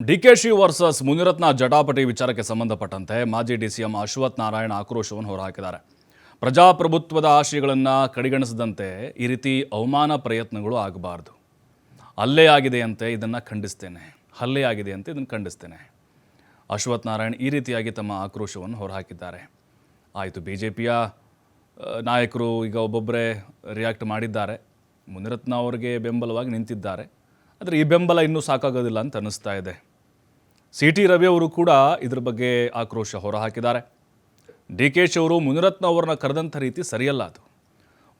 DKShi versus Munirathna ಜಟಾಪಟಿ ವಿಚಾರಕ್ಕೆ ಸಂಬಂಧಪಟ್ಟಂತೆ ಮಾಜಿ D C M Ashwath Narayana ಆಕ್ರೋಶವನ್ನು ಹೊರಹಾಕಿದ್ದಾರೆ. ಪ್ರಜಾಪ್ರಭುತ್ವದ ಆಶಯಗಳನ್ನು ಕಡೆಗಣಿಸದಂತೆ ಈ ರೀತಿ ಅವಮಾನ ಪ್ರಯತ್ನಗಳು ಆಗಬಾರ್ದು. ಹಲ್ಲೆ ಆಗಿದೆಯಂತೆ ಇದನ್ನು ಖಂಡಿಸ್ತೇನೆ. ಹಲ್ಲೆ ಆಗಿದೆ ಅಂತ ಇದನ್ನು ಖಂಡಿಸ್ತೇನೆ. ಅಶ್ವಥ್ ನಾರಾಯಣ್ ಈ ರೀತಿಯಾಗಿ ತಮ್ಮ ಆಕ್ರೋಶವನ್ನು ಹೊರಹಾಕಿದ್ದಾರೆ. ಆಯಿತು ಬಿ ಜೆ ಪಿಯ ನಾಯಕರು ಈಗ ಒಬ್ಬೊಬ್ಬರೇ ರಿಯಾಕ್ಟ್ ಮಾಡಿದ್ದಾರೆ. ಮುನಿರತ್ನ ಅವರಿಗೆ ಬೆಂಬಲವಾಗಿ ನಿಂತಿದ್ದಾರೆ. ಆದರೆ ಈ ಬೆಂಬಲ ಇನ್ನೂ ಸಾಕಾಗೋದಿಲ್ಲ ಅಂತ ಅನ್ನಿಸ್ತಾ ಇದೆ. ಸಿ ಟಿ ರವಿ ಅವರು ಕೂಡ ಇದ್ರ ಬಗ್ಗೆ ಆಕ್ರೋಶ ಹೊರಹಾಕಿದ್ದಾರೆ. ಡಿ ಕೆ ಶಿ ಅವರು ಮುನಿರತ್ನ ಅವರನ್ನ ಕರೆದಂಥ ರೀತಿ ಸರಿಯಲ್ಲ ಅದು.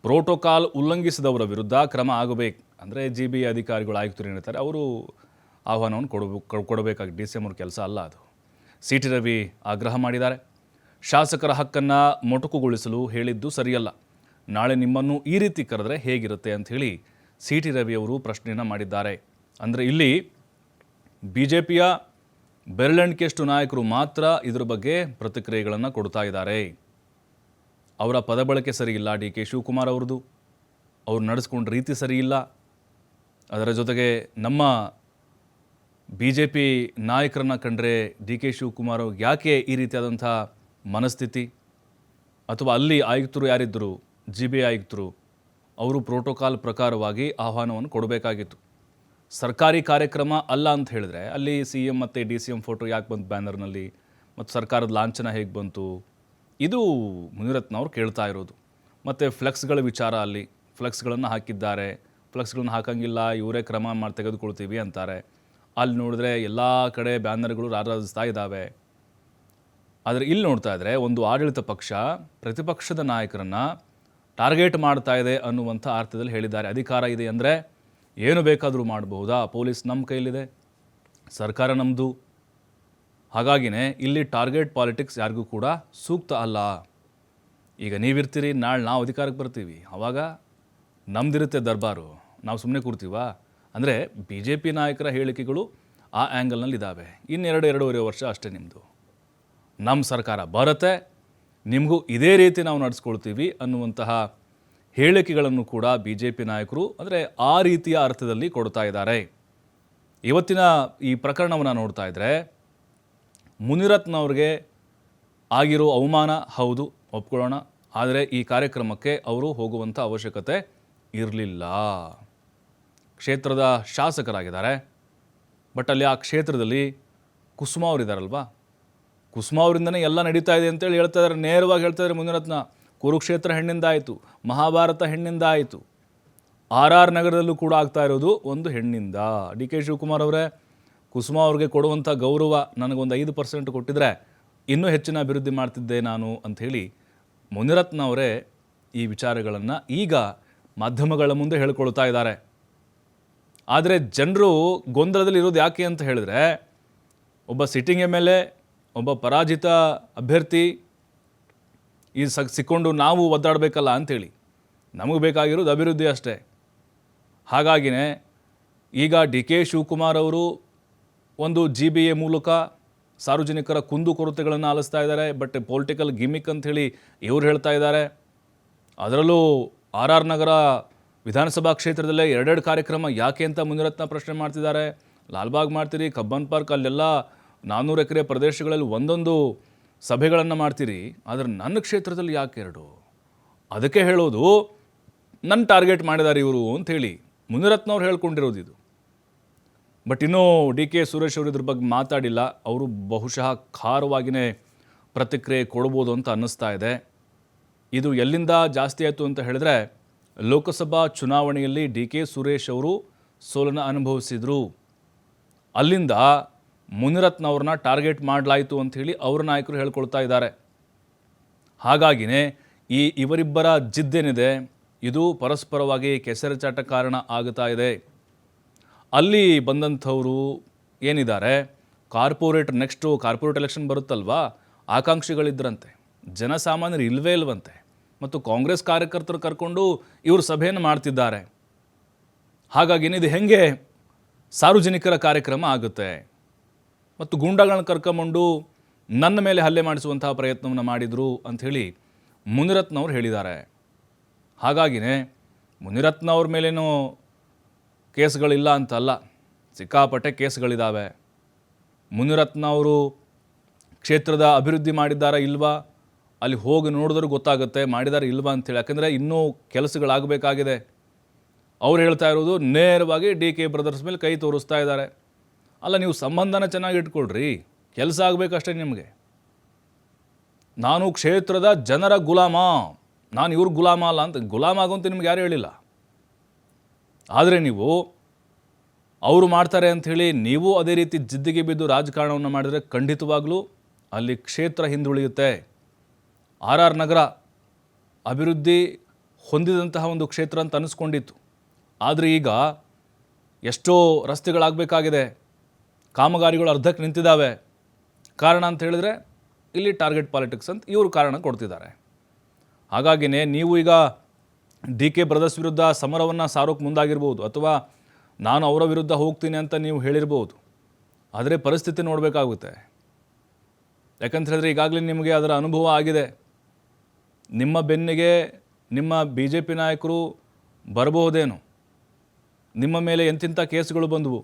ಪ್ರೋಟೋಕಾಲ್ ಉಲ್ಲಂಘಿಸಿದವರ ವಿರುದ್ಧ ಕ್ರಮ ಆಗಬೇಕು ಅಂದರೆ ಜಿ ಬಿ ಅಧಿಕಾರಿಗಳು ಆಯುಕ್ತರು ಏನಿರ್ತಾರೆ ಅವರು ಆಹ್ವಾನವನ್ನು ಕೊಡಬೇಕು ಕೊಡಬೇಕಾಗಿ ಡಿ ಸಿ ಎಂ ಅವ್ರ ಕೆಲಸ ಅಲ್ಲ ಅದು. ಸಿ ಟಿ ರವಿ ಆಗ್ರಹ ಮಾಡಿದ್ದಾರೆ. ಶಾಸಕರ ಹಕ್ಕನ್ನು ಮೊಟಕುಗೊಳಿಸಲು ಹೇಳಿದ್ದು ಸರಿಯಲ್ಲ. ನಾಳೆ ನಿಮ್ಮನ್ನು ಈ ರೀತಿ ಕರೆದ್ರೆ ಹೇಗಿರುತ್ತೆ ಅಂಥೇಳಿ ಸಿ ಟಿ ರವಿ ಅವರು ಪ್ರಶ್ನೆಯನ್ನು ಮಾಡಿದ್ದಾರೆ. ಅಂದರೆ ಇಲ್ಲಿ ಬಿ ಜೆ ಪಿಯ ಬೆರಳೆಣಿಕೆಯಷ್ಟು ನಾಯಕರು ಮಾತ್ರ ಇದರ ಬಗ್ಗೆ ಪ್ರತಿಕ್ರಿಯೆಗಳನ್ನು ಕೊಡ್ತಾ ಇದ್ದಾರೆ. ಅವರ ಪದ ಬಳಕೆ ಸರಿಯಿಲ್ಲ ಡಿ ಕೆ ಶಿವಕುಮಾರ್ ಅವ್ರದ್ದು. ಅವ್ರು ನಡೆಸ್ಕೊಂಡ ರೀತಿ ಸರಿಯಿಲ್ಲ ಅದರ ಜೊತೆಗೆ ನಮ್ಮ ಬಿ ಜೆ ಪಿ ನಾಯಕರನ್ನು ಕಂಡ್ರೆ ಡಿ ಕೆ ಶಿವಕುಮಾರ್ ಯಾಕೆ ಈ ರೀತಿಯಾದಂಥ ಮನಸ್ಥಿತಿ? ಅಥವಾ ಅಲ್ಲಿ ಆಯುಕ್ತರು ಯಾರಿದ್ದರು ಜಿ ಬಿ ಆಯುಕ್ತರು, ಅವರು ಪ್ರೋಟೋಕಾಲ್ ಪ್ರಕಾರವಾಗಿ ಆಹ್ವಾನವನ್ನು ಕೊಡಬೇಕಾಗಿತ್ತು. ಸರ್ಕಾರಿ ಕಾರ್ಯಕ್ರಮ ಅಲ್ಲ ಅಂತ ಹೇಳಿದ್ರೆ ಅಲ್ಲಿ ಸಿ ಎಂ ಮತ್ತು ಡಿ ಸಿ ಎಂ ಫೋಟೋ ಯಾಕೆ ಬಂತು ಬ್ಯಾನರ್ನಲ್ಲಿ? ಮತ್ತು ಸರ್ಕಾರದ ಲಾಂಛನ ಹೇಗೆ ಬಂತು? ಇದು ಮುನಿರತ್ನ ಅವರು ಕೇಳ್ತಾ ಇರೋದು. ಮತ್ತು ಫ್ಲೆಕ್ಸ್ಗಳ ವಿಚಾರ ಅಲ್ಲಿ, ಫ್ಲೆಕ್ಸ್ಗಳನ್ನು ಹಾಕಿದ್ದಾರೆ. ಫ್ಲೆಕ್ಸ್ಗಳನ್ನ ಹಾಕಂಗಿಲ್ಲ, ಇವರೇ ಕ್ರಮ ಮಾಡಿ ತೆಗೆದುಕೊಳ್ತೀವಿ ಅಂತಾರೆ. ಅಲ್ಲಿ ನೋಡಿದ್ರೆ ಎಲ್ಲ ಕಡೆ ಬ್ಯಾನರ್ಗಳು ರಾರಾಜಿಸ್ತಾ ಇದ್ದಾವೆ. ಆದರೆ ಇಲ್ಲಿ ನೋಡ್ತಾ ಇದ್ದರೆ ಒಂದು ಆಡಳಿತ ಪಕ್ಷ ಪ್ರತಿಪಕ್ಷದ ನಾಯಕರನ್ನು ಟಾರ್ಗೆಟ್ ಮಾಡ್ತಾ ಇದೆ ಅನ್ನುವಂಥ ಅರ್ಥದಲ್ಲಿ ಹೇಳಿದ್ದಾರೆ. ಅಧಿಕಾರ ಇದೆ ಅಂದರೆ ಏನು ಬೇಕಾದರೂ ಮಾಡಬಹುದಾ? ಪೊಲೀಸ್ ನಮ್ಮ ಕೈಲಿದೆ ಸರ್ಕಾರ ನಮ್ಮದು ಹಾಗಾಗಿನೇ ಇಲ್ಲಿ ಟಾರ್ಗೆಟ್ ಪಾಲಿಟಿಕ್ಸ್ ಯಾರಿಗೂ ಕೂಡ ಸೂಕ್ತ ಅಲ್ಲ. ಈಗ ನೀವಿರ್ತೀರಿ, ನಾಳೆ ನಾವು ಅಧಿಕಾರಕ್ಕೆ ಬರ್ತೀವಿ. ಆವಾಗ ನಮ್ದಿರುತ್ತೆ ದರ್ಬಾರು. ನಾವು ಸುಮ್ಮನೆ ಕೂರ್ತೀವಾ? ಅಂದರೆ ಬಿ ಜೆ ಪಿ ನಾಯಕರ ಹೇಳಿಕೆಗಳು ಆ ಆ್ಯಂಗಲ್ನಲ್ಲಿ ಇದ್ದಾವೆ ಇನ್ನೆರಡು ಎರಡೂವರೆ ವರ್ಷ ಅಷ್ಟೇ ನಿಮ್ಮದು ನಮ್ಮ ಸರ್ಕಾರ ಬರುತ್ತೆ, ನಿಮಗೂ ಇದೇ ರೀತಿ ನಾವು ನಡೆಸ್ಕೊಳ್ತೀವಿ ಅನ್ನುವಂತಹ ಹೇಳಿಕೆಗಳನ್ನು ಕೂಡ ಬಿ ಜೆ ಪಿ ನಾಯಕರು, ಅಂದರೆ ಆ ರೀತಿಯ ಅರ್ಥದಲ್ಲಿ ಕೊಡ್ತಾ ಇದ್ದಾರೆ. ಇವತ್ತಿನ ಈ ಪ್ರಕರಣವನ್ನು ನೋಡ್ತಾ ಇದ್ದರೆ ಮುನಿರತ್ನವ್ರಿಗೆ ಆಗಿರೋ ಅವಮಾನ ಹೌದು, ಒಪ್ಕೊಳ್ಳೋಣ. ಆದರೆ ಈ ಕಾರ್ಯಕ್ರಮಕ್ಕೆ ಅವರು ಹೋಗುವಂಥ ಅವಶ್ಯಕತೆ ಇರಲಿಲ್ಲ. ಕ್ಷೇತ್ರದ ಶಾಸಕರಾಗಿದ್ದಾರೆ. ಬಟ್ ಅಲ್ಲಿ ಆ ಕ್ಷೇತ್ರದಲ್ಲಿ ಕುಸುಮ ಅವರಿದ್ದಾರಲ್ವಾ ಕುಸುಮ ಅವರಿಂದನೇ ಎಲ್ಲ ನಡೀತಾ ಇದೆ ಅಂತೇಳಿ ಹೇಳ್ತಾ ಇದ್ದಾರೆ ನೇರವಾಗಿ ಹೇಳ್ತಾ ಇದ್ದಾರೆ ಮುನಿರತ್ನ. ಕುರುಕ್ಷೇತ್ರ ಹೆಣ್ಣಿಂದ ಆಯಿತು ಮಹಾಭಾರತ ಹೆಣ್ಣಿಂದ ಆಯಿತು ಆರ್ ಆರ್ ನಗರದಲ್ಲೂ ಕೂಡ ಆಗ್ತಾ ಇರೋದು ಒಂದು ಹೆಣ್ಣಿಂದ. ಡಿ ಕೆ ಶಿವಕುಮಾರ್ ಅವರೇ, ಕುಸುಮ ಅವ್ರಿಗೆ ಕೊಡುವಂಥ ಗೌರವ ನನಗೊಂದು ಐದು ಪರ್ಸೆಂಟ್ ಕೊಟ್ಟಿದ್ರೆ ಇನ್ನೂ ಹೆಚ್ಚಿನ ಅಭಿವೃದ್ಧಿ ಮಾಡ್ತಿದ್ದೆ ನಾನು ಅಂಥೇಳಿ ಮುನಿರತ್ನ ಅವರೇ ಈ ವಿಚಾರಗಳನ್ನು ಈಗ ಮಾಧ್ಯಮಗಳ ಮುಂದೆ ಹೇಳ್ಕೊಳ್ತಾ ಇದ್ದಾರೆ. ಆದರೆ ಜನರು ಗೊಂದಲದಲ್ಲಿ ಇರೋದು ಯಾಕೆ ಅಂತ ಹೇಳಿದ್ರೆ, ಒಬ್ಬ ಸಿಟ್ಟಿಂಗ್ ಎಂ ಎಲ್ ಎ, ಒಬ್ಬ ಪರಾಜಿತ ಅಭ್ಯರ್ಥಿ ಈ ಸಕ್ ಸಿಕ್ಕೊಂಡು ನಾವು ಒದ್ದಾಡಬೇಕಲ್ಲ ಅಂಥೇಳಿ ನಮಗೆ ಬೇಕಾಗಿರೋದು ಅಭಿವೃದ್ಧಿ ಅಷ್ಟೇ. ಹಾಗಾಗಿನೇ ಈಗ ಡಿ ಕೆ ಶಿವಕುಮಾರ್ ಅವರು ಒಂದು ಜಿ ಬಿ ಎ ಮೂಲಕ ಸಾರ್ವಜನಿಕರ ಕುಂದುಕೊರತೆಗಳನ್ನು ಆಲಿಸ್ತಾ ಇದ್ದಾರೆ, ಬಟ್ ಪೊಲಿಟಿಕಲ್ ಗಿಮಿಕ್ ಅಂಥೇಳಿ ಇವರು ಹೇಳ್ತಾ ಇದ್ದಾರೆ. ಅದರಲ್ಲೂ ಆರ್ ಆರ್ ನಗರ ವಿಧಾನಸಭಾ ಕ್ಷೇತ್ರದಲ್ಲೇ ಎರಡೆರಡು ಕಾರ್ಯಕ್ರಮ ಯಾಕೆ ಅಂತ ಮುನಿರತ್ನ ಪ್ರಶ್ನೆ ಮಾಡ್ತಿದ್ದಾರೆ. ಲಾಲ್ಬಾಗ್ ಮಾಡ್ತೀರಿ, ಕಬ್ಬನ್ ಪಾರ್ಕ್ ಅಲ್ಲೆಲ್ಲ ನಾನ್ನೂರು ಎಕರೆ ಪ್ರದೇಶಗಳಲ್ಲಿ ಒಂದೊಂದು ಸಭೆಗಳನ್ನು ಮಾಡ್ತೀರಿ, ಆದರೆ ನನ್ನ ಕ್ಷೇತ್ರದಲ್ಲಿ ಯಾಕೆ ಎರಡು? ಅದಕ್ಕೆ ಹೇಳೋದು ನನ್ನ ಟಾರ್ಗೆಟ್ ಮಾಡಿದ್ದಾರೆ ಇವರು ಅಂಥೇಳಿ ಮುನಿರತ್ನವ್ರು ಹೇಳ್ಕೊಂಡಿರೋದು ಇದು. ಬಟ್ ಇನ್ನೂ ಡಿ ಕೆ ಸುರೇಶ್ ಅವರು ಇದ್ರ ಬಗ್ಗೆ ಮಾತಾಡಿಲ್ಲ, ಅವರು ಬಹುಶಃ ಖಾರವಾಗಿಯೇ ಪ್ರತಿಕ್ರಿಯೆ ಕೊಡ್ಬೋದು ಅಂತ ಅನ್ನಿಸ್ತಾ ಇದೆ. ಇದು ಎಲ್ಲಿಂದ ಜಾಸ್ತಿ ಆಯಿತು ಅಂತ ಹೇಳಿದ್ರೆ, ಲೋಕಸಭಾ ಚುನಾವಣೆಯಲ್ಲಿ ಡಿ ಕೆ ಸುರೇಶ್ ಅವರು ಸೋಲನ್ನು ಅನುಭವಿಸಿದರು. ಅಲ್ಲಿಂದ ಮುನಿರತ್ನವ್ರನ್ನ ಟಾರ್ಗೆಟ್ ಮಾಡಲಾಯಿತು ಅಂಥೇಳಿ ಅವರ ನಾಯಕರು ಹೇಳ್ಕೊಳ್ತಾ ಇದ್ದಾರೆ. ಹಾಗಾಗಿನೇ ಈ ಇವರಿಬ್ಬರ ಜಿದ್ದೇನಿದೆ, ಇದು ಪರಸ್ಪರವಾಗಿ ಕೆಸರಚಾಟ ಕಾರಣ ಆಗುತ್ತಾ ಇದೆ. ಅಲ್ಲಿ ಬಂದಂಥವರು ಏನಿದ್ದಾರೆ, ಕಾರ್ಪೊರೇಟ್ ನೆಕ್ಸ್ಟು ಕಾರ್ಪೊರೇಟ್ ಎಲೆಕ್ಷನ್ ಬರುತ್ತಲ್ವಾ? ಆಕಾಂಕ್ಷಿಗಳಿದ್ರಂತೆ, ಜನಸಾಮಾನ್ಯರು ಇಲ್ವೇ ಇಲ್ವಂತೆ, ಮತ್ತು ಕಾಂಗ್ರೆಸ್ ಕಾರ್ಯಕರ್ತರು ಕರ್ಕೊಂಡು ಇವರು ಸಭೆಯನ್ನು ಮಾಡ್ತಿದ್ದಾರೆ. ಹಾಗಾಗಿ ಇದು ಹೆಂಗೆ ಸಾರ್ವಜನಿಕರ ಕಾರ್ಯಕ್ರಮ ಆಗುತ್ತೆ? ಮತ್ತು ಗೂಂಡಾಗಳನ್ನ ಕರ್ಕೊಂಬಂಡು ನನ್ನ ಮೇಲೆ ಹಲ್ಲೆ ಮಾಡಿಸುವಂತಹ ಪ್ರಯತ್ನವನ್ನು ಮಾಡಿದರು ಅಂಥೇಳಿ ಮುನಿರತ್ನವ್ರು ಹೇಳಿದ್ದಾರೆ. ಹಾಗಾಗಿನೇ ಮುನಿರತ್ನ ಅವ್ರ ಮೇಲೇನೂ ಕೇಸ್ಗಳಿಲ್ಲ ಅಂತಲ್ಲ, ಸಿಕ್ಕಾಪಟ್ಟೆ ಕೇಸ್ಗಳಿದ್ದಾವೆ ಮುನಿರತ್ನ ಅವರು ಕ್ಷೇತ್ರದ ಅಭಿವೃದ್ಧಿ ಮಾಡಿದ್ದಾರಾ ಇಲ್ವಾ? ಅಲ್ಲಿ ಹೋಗಿ ನೋಡಿದ್ರೂ ಗೊತ್ತಾಗುತ್ತೆ, ಮಾಡಿದಾರ ಇಲ್ವಾ ಅಂತೇಳಿ ಯಾಕಂದರೆ ಇನ್ನೂ ಕೆಲಸಗಳಾಗಬೇಕಾಗಿದೆ. ಅವ್ರು ಹೇಳ್ತಾ ಇರೋದು ನೇರವಾಗಿ ಡಿ ಕೆ ಬ್ರದರ್ಸ್ ಮೇಲೆ ಕೈ ತೋರಿಸ್ತಾ ಇದ್ದಾರೆ. ಅಲ್ಲ, ನೀವು ಸಂಬಂಧನ ಚೆನ್ನಾಗಿ ಇಟ್ಕೊಳ್ರಿ. ಕೆಲಸ ಆಗಬೇಕಷ್ಟೇ ನಿಮಗೆ. ನಾನು ಕ್ಷೇತ್ರದ ಜನರ ಗುಲಾಮ. ನಾನು ಇವ್ರ ಗುಲಾಮ ಅಲ್ಲ ಅಂತ, ಗುಲಾಮ ಆಗುವಂತ ನಿಮ್ಗೆ ಯಾರು ಹೇಳಿಲ್ಲ? ಆದರೆ ನೀವು ಅವರು ಮಾಡ್ತಾರೆ ಅಂಥೇಳಿ ನೀವು ಅದೇ ರೀತಿ ಜಿದ್ದಿಗೆ ಬಿದ್ದು ರಾಜಕಾರಣವನ್ನು ಮಾಡಿದರೆ ಖಂಡಿತವಾಗಲೂ ಅಲ್ಲಿ ಕ್ಷೇತ್ರ ಹಿಂದುಳಿಯುತ್ತೆ. ಆರ್ ಆರ್ ನಗರ ಅಭಿವೃದ್ಧಿ ಹೊಂದಿದಂತಹ ಒಂದು ಕ್ಷೇತ್ರ ಅಂತ ಅನಿಸ್ಕೊಂಡಿತ್ತು. ಆದರೆ ಈಗ ಎಷ್ಟೋ ರಸ್ತೆಗಳಾಗಬೇಕಾಗಿದೆ. ಕಾಮಗಾರಿಗಳು ಅರ್ಧಕ್ಕೆ ನಿಂತಿದ್ದಾವೆ. ಕಾರಣ ಅಂತ ಹೇಳಿದ್ರೆ ಇಲ್ಲಿ ಟಾರ್ಗೆಟ್ ಪಾಲಿಟಿಕ್ಸ್ ಅಂತ ಇವರು ಕಾರಣ ಕೊಡ್ತಿದ್ದಾರೆ. ಹಾಗಾಗಿನೇ ನೀವು ಈಗ ಡಿ ಕೆ ಬ್ರದರ್ಸ್ ವಿರುದ್ಧ ಸಮರವನ್ನು ಸಾರೋಕೆ ಮುಂದಾಗಿರ್ಬೋದು ಅಥವಾ ನಾನು ಅವರ ವಿರುದ್ಧ ಹೋಗ್ತೀನಿ ಅಂತ ನೀವು ಹೇಳಿರ್ಬೋದು. ಆದರೆ ಪರಿಸ್ಥಿತಿ ನೋಡಬೇಕಾಗುತ್ತೆ. ಯಾಕಂತ ಹೇಳಿದ್ರೆ ಈಗಾಗಲೇ ನಿಮಗೆ ಅದರ ಅನುಭವ ಆಗಿದೆ. ನಿಮ್ಮ ಬೆನ್ನಿಗೆ ನಿಮ್ಮ ಬಿ ಜೆ ಪಿ ನಾಯಕರು ಬರಬಹುದೇನು. ನಿಮ್ಮ ಮೇಲೆ ಎಂತಿಂಥ ಕೇಸುಗಳು ಬಂದವು.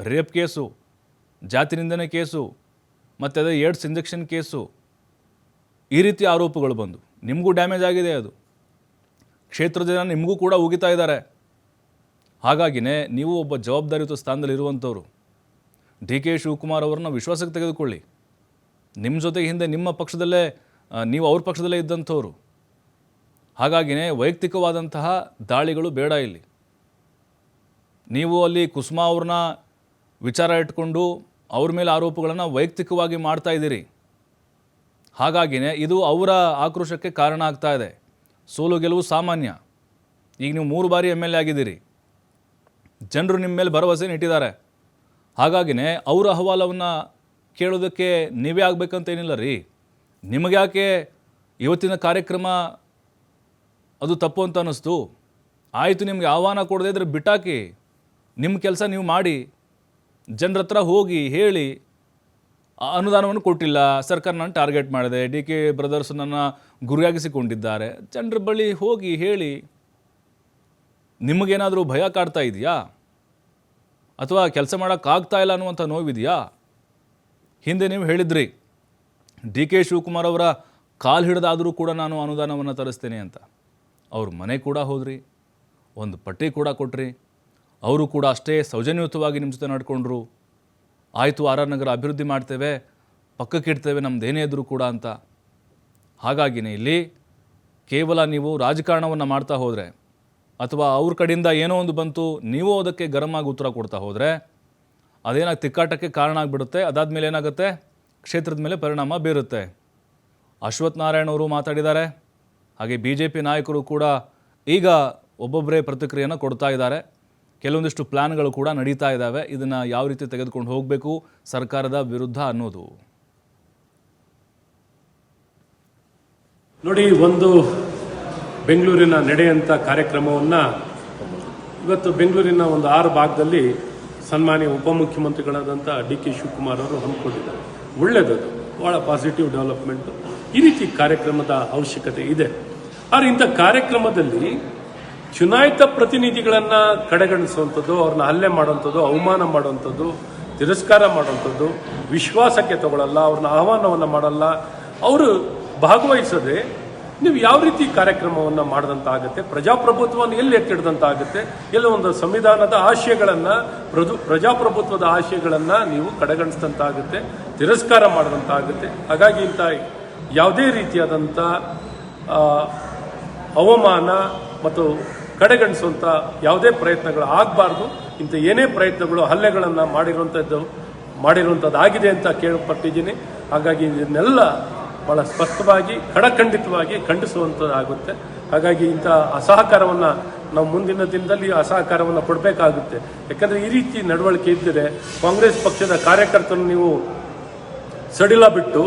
Rape case. ಜಾತಿ ನಿಂದನೆ ಕೇಸು, ಮತ್ತು ಅದೇ ಏಡ್ಸ್ ಇಂಜೆಕ್ಷನ್ ಕೇಸು, ಈ ರೀತಿ ಆರೋಪಗಳು ಬಂದು. ನಿಮಗೂ ಡ್ಯಾಮೇಜ್ ಆಗಿದೆ ಅದು. ಕ್ಷೇತ್ರದ ಜನ ನಿಮಗೂ ಕೂಡ ಉಗಿತಾ ಇದ್ದಾರೆ. ಹಾಗಾಗಿನೇ ನೀವು ಒಬ್ಬ ಜವಾಬ್ದಾರಿಯುತ ಸ್ಥಾನದಲ್ಲಿ ಇರುವಂಥವ್ರು. ಡಿ ಕೆ ಶಿವಕುಮಾರ್ ಅವರನ್ನ ವಿಶ್ವಾಸಕ್ಕೆ ತೆಗೆದುಕೊಳ್ಳಿ. ನಿಮ್ಮ ಜೊತೆಗೆ ಹಿಂದೆ ನಿಮ್ಮ ಪಕ್ಷದಲ್ಲೇ ನೀವು ಅವ್ರ ಪಕ್ಷದಲ್ಲೇ ಇದ್ದಂಥವ್ರು. ಹಾಗಾಗಿನೇ ವೈಯಕ್ತಿಕವಾದಂತಹ ದಾಳಿಗಳು ಬೇಡ ಇಲ್ಲಿ. ನೀವು ಅಲ್ಲಿ ಕುಸುಮಾ ಅವ್ರನ್ನ ವಿಚಾರ ಇಟ್ಕೊಂಡು ಅವ್ರ ಮೇಲೆ ಆರೋಪಗಳನ್ನು ವೈಯಕ್ತಿಕವಾಗಿ ಮಾಡ್ತಾ ಇದ್ದೀರಿ. ಹಾಗಾಗಿನೇ ಇದು ಅವರ ಆಕ್ರೋಶಕ್ಕೆ ಕಾರಣ ಆಗ್ತಾ ಇದೆ. ಸೋಲು ಗೆಲುವು ಸಾಮಾನ್ಯ. ಈಗ ನೀವು ಮೂರು ಬಾರಿ ಎಂ ಎಲ್ ಎ ಆಗಿದ್ದೀರಿ. ಜನರು ನಿಮ್ಮ ಮೇಲೆ ಭರವಸೆ ಇಟ್ಟಿದ್ದಾರೆ ಹಾಗಾಗಿನೇ ಅವರ ಅಹವಾಲವನ್ನು ಕೇಳೋದಕ್ಕೆ ನೀವೇ ಆಗಬೇಕಂತ ಏನಿಲ್ಲ ರೀ. ನಿಮಗೆ ಯಾಕೆ ಇವತ್ತಿನ ಕಾರ್ಯಕ್ರಮ ಅದು ತಪ್ಪು ಅಂತ ಅನ್ನಿಸ್ತು? ಆಯಿತು, ನಿಮಗೆ ಆಹ್ವಾನ ಕೊಡದೇ ಇದ್ರೆ ಬಿಟ್ಟಾಕಿ. ನಿಮ್ಮ ಕೆಲಸ ನೀವು ಮಾಡಿ. ಜನರ ಹತ್ರ ಹೋಗಿ ಹೇಳಿ ಅನುದಾನವನ್ನು ಕೊಟ್ಟಿಲ್ಲ. ಸರ್ಕಾರ ನಾನು ಟಾರ್ಗೆಟ್ ಮಾಡಿದೆ. ಡಿ ಕೆ ಬ್ರದರ್ಸ್ ನನ್ನ ಗುರಿಯಾಗಿಸಿಕೊಂಡಿದ್ದಾರೆ. ಜನರ ಬಳಿ ಹೋಗಿ ಹೇಳಿ, ನಿಮಗೇನಾದರೂ ಭಯ ಕಾಡ್ತಾ ಇದೆಯಾ? ಅಥವಾ ಕೆಲಸ ಮಾಡೋಕ್ಕಾಗ್ತಾ ಇಲ್ಲ ಅನ್ನುವಂಥ ನೋವಿದೆಯಾ? ಹಿಂದೆ ನೀವು ಹೇಳಿದ್ರಿ, ಡಿ ಕೆ ಶಿವಕುಮಾರ್ ಅವರ ಕಾಲು ಹಿಡಿದಾದರೂ ಕೂಡ ನಾನು ಅನುದಾನವನ್ನು ತರಿಸ್ತೇನೆ ಅಂತ. ಅವ್ರ ಮನೆ ಕೂಡ ಹೋದ್ರಿ, ಒಂದು ಪಟ್ಟಿ ಕೂಡ ಕೊಟ್ರಿ. ಅವರು ಕೂಡ ಅಷ್ಟೇ ಸೌಜನ್ಯಯುತವಾಗಿ ನಿಮ್ಮ ಜೊತೆ ನಡ್ಕೊಂಡ್ರು. ಆಯಿತು, ಆರ್ ಆರ್ ನಗರ ಅಭಿವೃದ್ಧಿ ಮಾಡ್ತೇವೆ ಪಕ್ಕಕ್ಕಿಡ್ತೇವೆ ನಮ್ದು ಏನೇ ಇದ್ದರೂ ಕೂಡ ಅಂತ. ಹಾಗಾಗಿನೇ ಇಲ್ಲಿ ಕೇವಲ ನೀವು ರಾಜಕಾರಣವನ್ನು ಮಾಡ್ತಾ ಹೋದರೆ ಅಥವಾ ಅವ್ರ ಕಡೆಯಿಂದ ಏನೋ ಒಂದು ಬಂತು, ನೀವು ಅದಕ್ಕೆ ಗರಂ ಆಗಿ ಉತ್ತರ ಕೊಡ್ತಾ ಹೋದರೆ ಅದೇನಾಗಿ ತಿಕ್ಕಾಟಕ್ಕೆ ಕಾರಣ ಆಗಿಬಿಡುತ್ತೆ, ಅದಾದಮೇಲೆ ಏನಾಗುತ್ತೆ? ಕ್ಷೇತ್ರದ ಮೇಲೆ ಪರಿಣಾಮ ಬೀರುತ್ತೆ. ಅಶ್ವಥ್ ನಾರಾಯಣ್ ಅವರು ಮಾತಾಡಿದ್ದಾರೆ. ಹಾಗೆ ಬಿ ಜೆ ಪಿ ನಾಯಕರು ಕೂಡ ಈಗ ಒಬ್ಬೊಬ್ಬರೇ ಪ್ರತಿಕ್ರಿಯೆಯನ್ನು ಕೊಡ್ತಾ ಇದ್ದಾರೆ. ಕೆಲವೊಂದಿಷ್ಟು ಪ್ಲ್ಯಾನ್ಗಳು ಕೂಡ ನಡೀತಾ ಇದ್ದಾವೆ ಇದನ್ನು ಯಾವ ರೀತಿ ತೆಗೆದುಕೊಂಡು ಹೋಗಬೇಕು ಸರ್ಕಾರದ ವಿರುದ್ಧ ಅನ್ನೋದು. ನೋಡಿ, ಒಂದು ಬೆಂಗಳೂರಿನ ನಡೆಯಂಥ ಕಾರ್ಯಕ್ರಮವನ್ನು ಇವತ್ತು ಬೆಂಗಳೂರಿನ ಒಂದು ಆರು ಭಾಗದಲ್ಲಿ ಸನ್ಮಾನ್ಯ ಉಪಮುಖ್ಯಮಂತ್ರಿಗಳಾದಂಥ ಡಿ ಕೆ ಶಿವಕುಮಾರ್ ಅವರು ಹಮ್ಮಿಕೊಂಡಿದ್ದಾರೆ. ಒಳ್ಳೆಯದದು ಭಾಳ ಪಾಸಿಟಿವ್ ಡೆವಲಪ್ಮೆಂಟು ಈ ರೀತಿ ಕಾರ್ಯಕ್ರಮದ ಅವಶ್ಯಕತೆ ಇದೆ. ಆದರೆ ಇಂಥ ಕಾರ್ಯಕ್ರಮದಲ್ಲಿ ಚುನಾಯಿತ ಪ್ರತಿನಿಧಿಗಳನ್ನು ಕಡೆಗಣಿಸುವಂಥದ್ದು, ಅವ್ರನ್ನ ಹಲ್ಲೆ ಮಾಡುವಂಥದ್ದು, ಅವಮಾನ ಮಾಡುವಂಥದ್ದು, ತಿರಸ್ಕಾರ ಮಾಡುವಂಥದ್ದು, ವಿಶ್ವಾಸಕ್ಕೆ ತಗೊಳ್ಳಲ್ಲ ಅವ್ರನ್ನ ಆಹ್ವಾನವನ್ನು ಮಾಡಲ್ಲ. ಅವರು ಭಾಗವಹಿಸದೆ ನೀವು ಯಾವ ರೀತಿ ಕಾರ್ಯಕ್ರಮವನ್ನು ಮಾಡಿದಂತ ಆಗುತ್ತೆ ಪ್ರಜಾಪ್ರಭುತ್ವವನ್ನು ಎಲ್ಲಿ ಎತ್ತಿಡ್ದಂತ ಆಗುತ್ತೆ ಎಲ್ಲ ಒಂದು ಸಂವಿಧಾನದ ಆಶಯಗಳನ್ನು, ಪ್ರದು, ಪ್ರಜಾಪ್ರಭುತ್ವದ ಆಶಯಗಳನ್ನು ನೀವು ಕಡೆಗಣಿಸಿದಂತಾಗುತ್ತೆ, ತಿರಸ್ಕಾರ ಮಾಡಿದಂಥ ಆಗುತ್ತೆ ಹಾಗಾಗಿ ಇಂಥ ಯಾವುದೇ ರೀತಿಯಾದಂಥ ಅವಮಾನ ಮತ್ತು ಕಡೆಗಣಿಸುವಂಥ ಯಾವುದೇ ಪ್ರಯತ್ನಗಳು ಆಗಬಾರ್ದು. ಇಂಥ ಏನೇ ಪ್ರಯತ್ನಗಳು ಹಲ್ಲೆಗಳನ್ನು ಮಾಡಿರುವಂಥದ್ದು ಮಾಡಿರುವಂಥದ್ದಾಗಿದೆ ಅಂತ ಕೇಳಪಟ್ಟಿದ್ದೀನಿ. ಹಾಗಾಗಿ ಇದನ್ನೆಲ್ಲ ಬಹಳ ಸ್ಪಷ್ಟವಾಗಿ, ಖಡಖಂಡಿತವಾಗಿ ಖಂಡಿಸುವಂಥದ್ದಾಗುತ್ತೆ ಹಾಗಾಗಿ ಇಂಥ ಅಸಹಕಾರವನ್ನು ನಾವು ಮುಂದಿನ ದಿನದಲ್ಲಿ ಅಸಹಕಾರವನ್ನು ಕೊಡಬೇಕಾಗುತ್ತೆ. ಯಾಕಂದರೆ ಈ ರೀತಿ ನಡವಳಿಕೆ ಇದ್ದರೆ ಕಾಂಗ್ರೆಸ್ ಪಕ್ಷದ ಕಾರ್ಯಕರ್ತರು ನೀವು ಸಡಿಲ ಬಿಟ್ಟು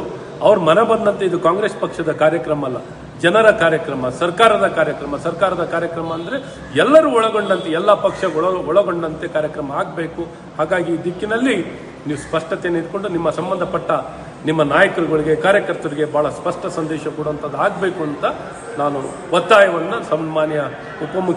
ಅವ್ರ ಮನ ಬಂದಂತೆ ಇದು ಕಾಂಗ್ರೆಸ್ ಪಕ್ಷದ ಕಾರ್ಯಕ್ರಮ ಅಲ್ಲ. ಜನರ ಕಾರ್ಯಕ್ರಮ, ಸರ್ಕಾರದ ಕಾರ್ಯಕ್ರಮ ಸರ್ಕಾರದ ಕಾರ್ಯಕ್ರಮ ಅಂದರೆ ಎಲ್ಲರೂ ಒಳಗೊಂಡಂತೆ, ಎಲ್ಲ ಪಕ್ಷಗಳು ಒಳಗೊಂಡಂತೆ ಕಾರ್ಯಕ್ರಮ ಆಗಬೇಕು. ಹಾಗಾಗಿ ಈ ದಿಕ್ಕಿನಲ್ಲಿ ನೀವು ಸ್ಪಷ್ಟತೆಯನ್ನು ಇಟ್ಕೊಂಡು ನಿಮ್ಮ ಸಂಬಂಧಪಟ್ಟ ನಿಮ್ಮ ನಾಯಕರುಗಳಿಗೆ, ಕಾರ್ಯಕರ್ತರಿಗೆ ಬಹಳ ಸ್ಪಷ್ಟ ಸಂದೇಶ ಕೊಡುವಂಥದ್ದು ಆಗಬೇಕು ಅಂತ ನಾನು ಒತ್ತಾಯವನ್ನು ಸನ್ಮಾನ್ಯ ಉಪಮುಖ್ಯ